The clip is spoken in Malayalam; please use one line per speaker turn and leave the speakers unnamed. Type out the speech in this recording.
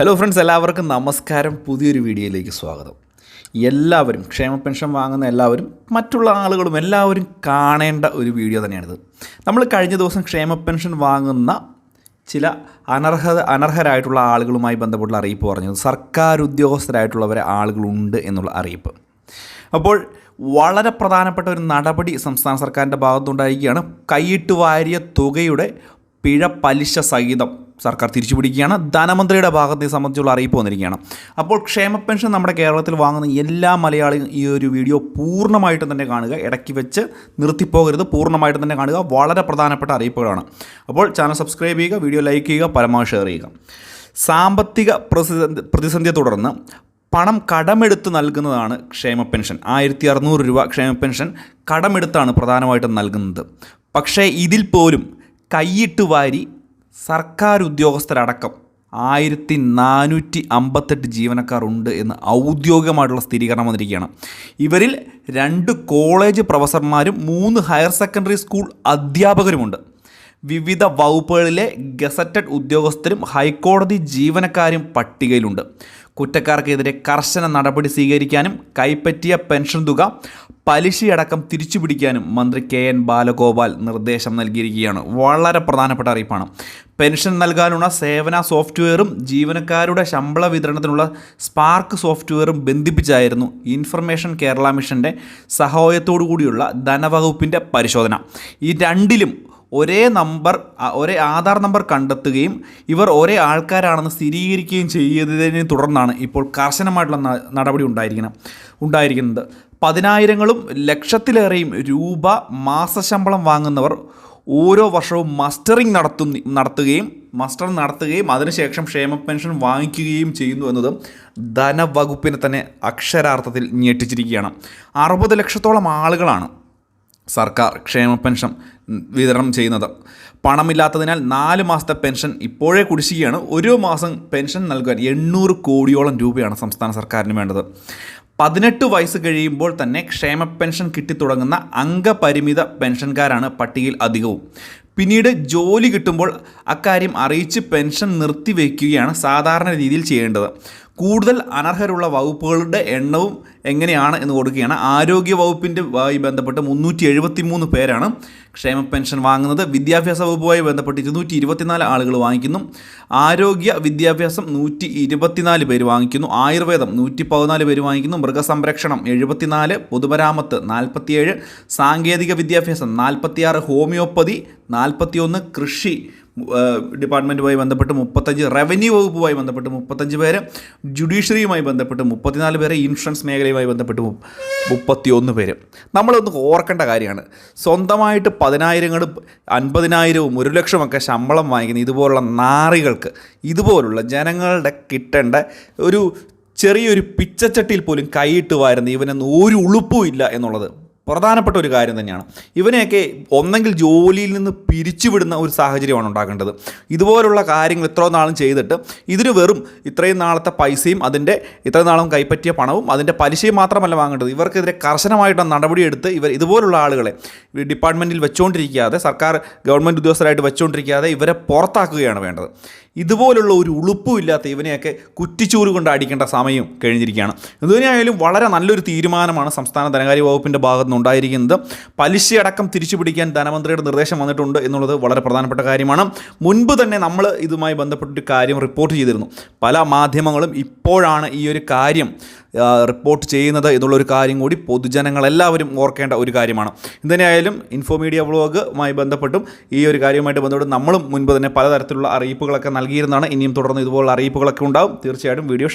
ഹലോ ഫ്രണ്ട്സ് എല്ലാവർക്കും നമസ്കാരം. പുതിയൊരു വീഡിയോയിലേക്ക് സ്വാഗതം. എല്ലാവരും ക്ഷേമ പെൻഷൻ വാങ്ങുന്ന എല്ലാവരും മറ്റുള്ള ആളുകളും എല്ലാവരും കാണേണ്ട ഒരു വീഡിയോ തന്നെയാണിത്. നമ്മൾ കഴിഞ്ഞ ദിവസം ക്ഷേമ പെൻഷൻ വാങ്ങുന്ന ചില അനർഹത അനർഹരായിട്ടുള്ള ആളുകളുമായി ബന്ധപ്പെട്ടുള്ള അറിയിപ്പ് പറഞ്ഞത്. സർക്കാർ ഉദ്യോഗസ്ഥരായിട്ടുള്ളവരെ ആളുകളുണ്ട് എന്നുള്ള അറിയിപ്പ്. അപ്പോൾ വളരെ പ്രധാനപ്പെട്ട ഒരു നടപടി സംസ്ഥാന സർക്കാരിന്റെ ഭാഗത്തുണ്ടായിരിക്കുകയാണ്. കൈയിട്ട് വാരിയ തുകയുടെ പിഴ പലിശ സഹിതം സർക്കാർ തിരിച്ചു പിടിക്കുകയാണ് ധനമന്ത്രിയുടെ ഭാഗത്ത് ഈ സംബന്ധിച്ചുള്ള അറിയിപ്പ് വന്നിരിക്കുകയാണ്. അപ്പോൾ ക്ഷേമ പെൻഷൻ നമ്മുടെ കേരളത്തിൽ വാങ്ങുന്ന എല്ലാ മലയാളിയും ഈ ഒരു വീഡിയോ പൂർണമായിട്ടും തന്നെ കാണുക ഇടയ്ക്ക് വെച്ച് നിർത്തിപ്പോകരുത് പൂർണമായിട്ടും തന്നെ കാണുക. വളരെ പ്രധാനപ്പെട്ട അറിയിപ്പുകളാണ്. അപ്പോൾ ചാനൽ സബ്സ്ക്രൈബ് ചെയ്യുക വീഡിയോ ലൈക്ക് ചെയ്യുക പരമാവധി ഷെയർ ചെയ്യുക. സാമ്പത്തിക പ്രതിസന്ധി പ്രതിസന്ധിയെ തുടർന്ന് പണം കടമെടുത്ത് നൽകുന്നതാണ് ക്ഷേമ പെൻഷൻ. ആയിരത്തി അറുന്നൂറ് രൂപ ക്ഷേമ പെൻഷൻ കടമെടുത്താണ് പ്രധാനമായിട്ടും നൽകുന്നത്. പക്ഷേ ഇതിൽ പോലും കൈയിട്ട് വാരി സർക്കാർ ഉദ്യോഗസ്ഥരടക്കം ആയിരത്തി നാനൂറ്റി അമ്പത്തെട്ട് ജീവനക്കാർ ഉണ്ട് എന്ന് ഔദ്യോഗികമായിട്ടുള്ള സ്ഥിരീകരണം വന്നിരിക്കുകയാണ്. ഇവരിൽ രണ്ട് കോളേജ് പ്രൊഫസർമാരും മൂന്ന് ഹയർ സെക്കൻഡറി സ്കൂൾ അധ്യാപകരുമുണ്ട്. വിവിധ വകുപ്പുകളിലെ ഗസറ്റഡ് ഉദ്യോഗസ്ഥരും ഹൈക്കോടതി ജീവനക്കാരും പട്ടികയിലുണ്ട്. കുറ്റക്കാർക്കെതിരെ കർശന നടപടി സ്വീകരിക്കാനും കൈപ്പറ്റിയ പെൻഷൻ തുക പലിശയടക്കം തിരിച്ചുപിടിക്കാനും മന്ത്രി കെ എൻ ബാലഗോപാൽ നിർദ്ദേശം നൽകിയിരിക്കുകയാണ്. വളരെ പ്രധാനപ്പെട്ട അറിയിപ്പാണ്. പെൻഷൻ നൽകാനുള്ള സേവന സോഫ്റ്റ്വെയറും ജീവനക്കാരുടെ ശമ്പള വിതരണത്തിനുള്ള സ്പാർക്ക് സോഫ്റ്റ്വെയറും ബന്ധിപ്പിച്ചായിരുന്നു ഇൻഫർമേഷൻ കേരള മിഷന്റെ സഹായത്തോടു കൂടിയുള്ള ധനവകുപ്പിന്റെ പരിശോധന. ഈ രണ്ടിലും ഒരേ നമ്പർ ഒരേ ആധാർ നമ്പർ കണ്ടെത്തുകയും ഇവർ ഒരേ ആൾക്കാരാണെന്ന് സ്ഥിരീകരിക്കുകയും ചെയ്തതിനെ തുടർന്നാണ് ഇപ്പോൾ കർശനമായിട്ടുള്ള നടപടി ഉണ്ടായിരിക്കണം ഉണ്ടായിരിക്കുന്നത്. പതിനായിരങ്ങളും ലക്ഷത്തിലേറെയും രൂപ മാസശമ്പളം വാങ്ങുന്നവർ ഓരോ വർഷവും മസ്റ്ററിങ് നടത്തുന്ന നടത്തുകയും മസ്റ്റർ നടത്തുകയും അതിനുശേഷം ക്ഷേമ പെൻഷൻ വാങ്ങിക്കുകയും ചെയ്യുന്നു എന്നതും ധനവകുപ്പിനെ തന്നെ അക്ഷരാർത്ഥത്തിൽ ഞെട്ടിച്ചിരിക്കുകയാണ്. അറുപത് ലക്ഷത്തോളം ആളുകളാണ് സർക്കാർ ക്ഷേമ പെൻഷൻ വിതരണം ചെയ്യുന്നത്. പണമില്ലാത്തതിനാൽ നാല് മാസത്തെ പെൻഷൻ ഇപ്പോഴേ കുടിശ്ശികയാണ്. ഒരു മാസം പെൻഷൻ നൽകാൻ എണ്ണൂറ് കോടിയോളം രൂപയാണ് സംസ്ഥാന സർക്കാരിന് വേണ്ടത്. പതിനെട്ട് വയസ്സ് കഴിയുമ്പോൾ തന്നെ ക്ഷേമ പെൻഷൻ കിട്ടിത്തുടങ്ങുന്ന അംഗപരിമിത പെൻഷൻകാരാണ് പട്ടികയിൽ അധികവും. പിന്നീട് ജോലി കിട്ടുമ്പോൾ അക്കാര്യം അറിയിച്ച് പെൻഷൻ നിർത്തിവെക്കുകയാണ് സാധാരണ രീതിയിൽ ചെയ്യേണ്ടത്. കൂടുതൽ അനർഹരുള്ള വകുപ്പുകളുടെ എണ്ണവും എങ്ങനെയാണ് എന്ന് കൊടുക്കുകയാണ്. ആരോഗ്യ വകുപ്പിന്റെ ബന്ധപ്പെട്ട് മുന്നൂറ്റി എഴുപത്തി മൂന്ന് പേരാണ് ക്ഷേമ പെൻഷൻ വാങ്ങുന്നത് വിദ്യാഭ്യാസ വകുപ്പുമായി ബന്ധപ്പെട്ട് ഇരുന്നൂറ്റി ഇരുപത്തിനാല് ആളുകൾ വാങ്ങിക്കുന്നു. ആരോഗ്യ വിദ്യാഭ്യാസം നൂറ്റി ഇരുപത്തിനാല് പേര് വാങ്ങിക്കുന്നു. ആയുർവേദം നൂറ്റി പതിനാല് പേര് വാങ്ങിക്കുന്നു. മൃഗസംരക്ഷണം എഴുപത്തിനാല് പൊതുമരാമത്ത് നാൽപ്പത്തിയേഴ് സാങ്കേതിക വിദ്യാഭ്യാസം നാൽപ്പത്തിയാറ് ഹോമിയോപ്പതി നാൽപ്പത്തിയൊന്ന് കൃഷി ഡിപ്പാർട്ട്മെന്റുമായി ബന്ധപ്പെട്ട് മുപ്പത്തഞ്ച് റവന്യൂ വകുപ്പുമായി ബന്ധപ്പെട്ട് മുപ്പത്തഞ്ച് പേര് ജുഡീഷ്യറിയുമായി ബന്ധപ്പെട്ട് മുപ്പത്തിനാല് പേരെ ഇൻഷുറൻസ് മേഖലയുമായി ബന്ധപ്പെട്ട് മുപ്പത്തി മുപ്പത്തിയൊന്ന് പേര്. നമ്മളൊന്ന് ഓർക്കേണ്ട കാര്യമാണ്. സ്വന്തമായിട്ട് പതിനായിരങ്ങളും അൻപതിനായിരവും ഒരു ലക്ഷമൊക്കെ ശമ്പളം വാങ്ങിക്കുന്ന ഇതുപോലുള്ള നാറികൾക്ക് ഇതുപോലുള്ള ജനങ്ങളുടെ കിട്ടേണ്ട ഒരു ചെറിയൊരു പിച്ചച്ചട്ടിയിൽ പോലും കൈയിട്ട് വാരുന്ന ഇവനൊന്നും ഒരു ഉളുപ്പുമില്ല എന്നുള്ളത് പ്രധാനപ്പെട്ട ഒരു കാര്യം തന്നെയാണ്. ഇവനെയൊക്കെ ഒന്നെങ്കിൽ ജോലിയിൽ നിന്ന് പിരിച്ചുവിടുന്ന ഒരു സാഹചര്യമാണ് ഉണ്ടാക്കേണ്ടത് ഇതുപോലുള്ള കാര്യങ്ങൾ ഇത്ര നാളും ചെയ്തിട്ട് ഇതിന് വെറും ഇത്രയും നാളത്തെ പൈസയും അതിന്റെ ഇത്രയും നാളും കൈപ്പറ്റിയ പണവും അതിന്റെ പലിശയും മാത്രമല്ല വാങ്ങേണ്ടത്. ഇവർക്കെതിരെ കർശനമായിട്ട് നടപടിയെടുത്ത് ഇവർ ഇതുപോലുള്ള ആളുകളെ ഡിപ്പാർട്ട്മെന്റിൽ വെച്ചുകൊണ്ടിരിക്കാതെ സർക്കാർ ഗവൺമെന്റ് ഉദ്യോഗസ്ഥരായിട്ട് വെച്ചുകൊണ്ടിരിക്കാതെ ഇവരെ പുറത്താക്കുകയാണ് വേണ്ടത്. ഇതുപോലുള്ള ഒരു ഉളുപ്പും ഇല്ലാത്ത ഇവനെയൊക്കെ കുറ്റിച്ചൂറ് കൊണ്ട് അടിക്കേണ്ട സമയം കഴിഞ്ഞിരിക്കുകയാണ്. എന്തുതന്നെയായാലും വളരെ നല്ലൊരു തീരുമാനമാണ് സംസ്ഥാന ധനകാര്യ വകുപ്പിന്റെ ഭാഗത്തു നിന്നുണ്ടായിരിക്കുന്നത് പലിശയടക്കം തിരിച്ചു പിടിക്കാൻ ധനമന്ത്രിയുടെ നിർദ്ദേശം വന്നിട്ടുണ്ട് എന്നുള്ളത് വളരെ പ്രധാനപ്പെട്ട കാര്യമാണ്. മുൻപ് തന്നെ നമ്മൾ ഇതുമായി ബന്ധപ്പെട്ടൊരു കാര്യം റിപ്പോർട്ട് ചെയ്തിരുന്നു. പല മാധ്യമങ്ങളും ഇപ്പോഴാണ് ഈ ഒരു കാര്യം റിപ്പോർട്ട് ചെയ്യുന്നത് എന്നുള്ളൊരു കാര്യം കൂടി പൊതുജനങ്ങളെല്ലാവരും ഓർക്കേണ്ട ഒരു കാര്യമാണ്. എന്തിനായാലും ഇൻഫോ മീഡിയ വ്ളോഗുമായി ബന്ധപ്പെട്ടും ഈ ഒരു കാര്യവുമായിട്ട് ബന്ധപ്പെട്ട് നമ്മളും മുൻപ് തന്നെ പലതരത്തിലുള്ള അറിയിപ്പുകളൊക്കെ നൽകിയിരുന്നതാണ്. ഇനിയും തുടർന്ന് ഇതുപോലുള്ള അറിയിപ്പുകളൊക്കെ ഉണ്ടാവും. തീർച്ചയായിട്ടും വീഡിയോ